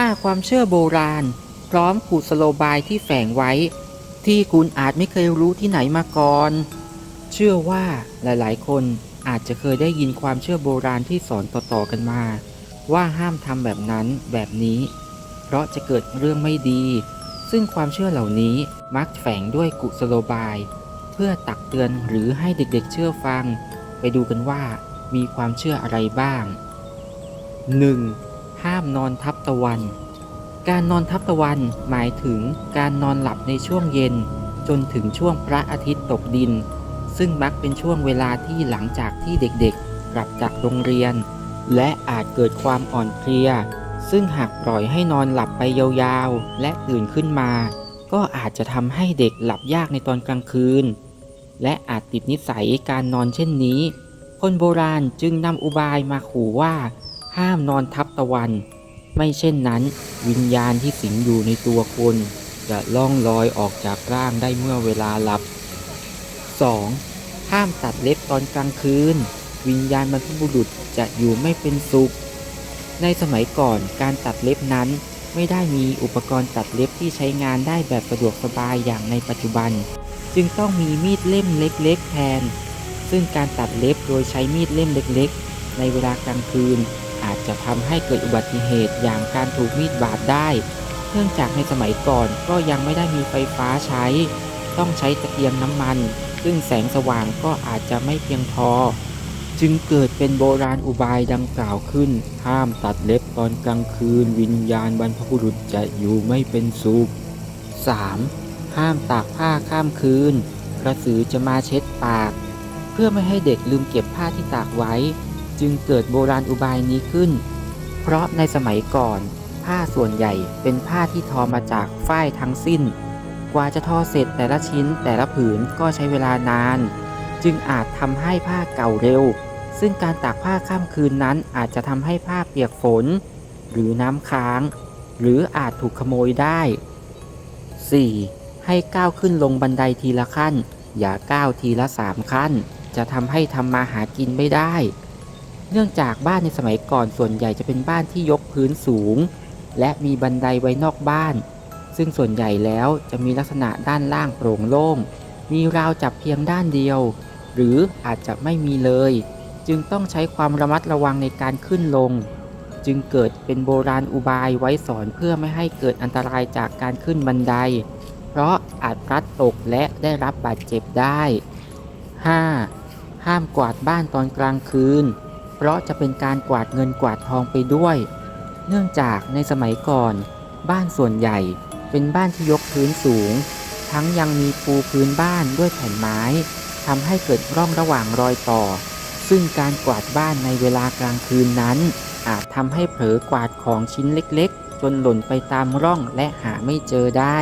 5. ความเชื่อโบราณ พร้อมกุศโลบายที่แฝงไว้ ที่คุณอาจไม่เคยรู้ที่ไหนมาก่อน เชื่อว่าหลายๆ คนอาจจะเคยได้ยินความเชื่อโบราณที่สอนต่อๆกันมา ว่าห้ามทำแบบนั้นแบบนี้ เพราะจะเกิดเรื่องไม่ดี ซึ่งความเชื่อเหล่านี้มักแฝงด้วยกุศโลบาย เพื่อตักเตือนหรือให้เด็กๆเชื่อฟัง ไปดูกันว่ามีความเชื่ออะไรบ้าง 1. ห้ามนอนทับตะวัน การนอนทับตะวันหมายถึงการนอนหลับในช่วงเย็น จนถึงช่วงพระอาทิตย์ตกดิน ซึ่งมักเป็นช่วงเวลาที่หลังจากที่เด็กๆกลับจากโรงเรียน และอาจเกิดความอ่อนเพลีย ซึ่งหากปล่อยให้นอนหลับไปยาวๆ และตื่นขึ้นมา ก็อาจจะทำให้เด็กหลับยากในตอนกลางคืน และอาจติดนิสัยการนอนเช่นนี้ คนโบราณจึงนำอุบายมาขู่ว่า ห้ามนอนทับตะวัน ไม่เช่นนั้น วิญญาณที่สิงอยู่ในตัวคนจะล่องลอยออกจากร่างได้เมื่อเวลาหลับ 2. ห้ามตัดเล็บตอนกลางคืน วิญญาณบรรพบุรุษจะอยู่ไม่เป็นสุข ในสมัยก่อนการตัดเล็บนั้นไม่ได้มีอุปกรณ์ตัดเล็บที่ใช้งานได้แบบสะดวกสบายอย่างในปัจจุบัน จึงต้องมีมีดเล่มเล็กๆแทน ซึ่งการตัดเล็บโดยใช้มีดเล่มเล็กๆ ในเวลากลางคืน อาจจะทำให้เกิดอุบัติเหตุอย่างการถูกมีดบาดได้ เนื่องจากในสมัยก่อนก็ยังไม่ได้มีไฟฟ้าใช้ ต้องใช้ตะเกียงน้ำมัน ซึ่งแสงสว่างก็อาจจะไม่เพียงพอ จึงเกิดเป็นโบราณอุบายดังกล่าวขึ้น ห้ามตัดเล็บตอนกลางคืน วิญญาณบรรพบุรุษจะอยู่ไม่เป็นสุข 3. ห้ามตากผ้าข้ามคืน กระสือจะมาเช็ดปาก เพื่อไม่ให้เด็กลืมเก็บผ้าที่ตากไว้ จึงเกิดโบราณอุบายนี้ขึ้น เพราะในสมัยก่อน ผ้าส่วนใหญ่เป็นผ้าที่ทอมาจากฝ้ายทั้งสิ้น กว่าจะทอเสร็จแต่ละชิ้นแต่ละผืนก็ใช้เวลานาน จึงอาจทำให้ผ้าเก่าเร็ว ซึ่งการตากผ้าข้ามคืนนั้นอาจจะทำให้ผ้าเปียกฝน หรือน้ำค้าง หรืออาจถูกขโมยได้ 4. ให้ก้าวขึ้นลงบันไดทีละขั้น อย่าก้าวทีละสามขั้น จะทำให้ทำมาหากินไม่ได้ เนื่องจากบ้านในสมัยก่อนส่วนใหญ่จะเป็นบ้านที่ยกพื้นสูง และมีบันไดไว้นอกบ้าน ซึ่งส่วนใหญ่แล้วจะมีลักษณะด้านล่างโปร่งโล่ง มีราวจับเพียงด้านเดียว หรืออาจจะไม่มีเลย จึงต้องใช้ความระมัดระวังในการขึ้นลง จึงเกิดเป็นโบราณอุบายไว้สอนเพื่อไม่ให้เกิดอันตรายจากการขึ้นบันได เพราะอาจพลัดตกและได้รับบาดเจ็บได้ 5. ห้ามกวาดบ้านตอนกลางคืน เพราะจะเป็นการกวาดเงินกวาดทองไปด้วย เนื่องจากในสมัยก่อน บ้านส่วนใหญ่เป็นบ้านที่ยกพื้นสูง ทั้งยังมีปูพื้นบ้านด้วยแผ่นไม้ทำให้เกิดร่องระหว่างรอยต่อ ซึ่งการกวาดบ้านในเวลากลางคืนนั้น อาจทำให้เผลอกวาดของชิ้นเล็กๆ จนหล่นไปตามร่องและหาไม่เจอได้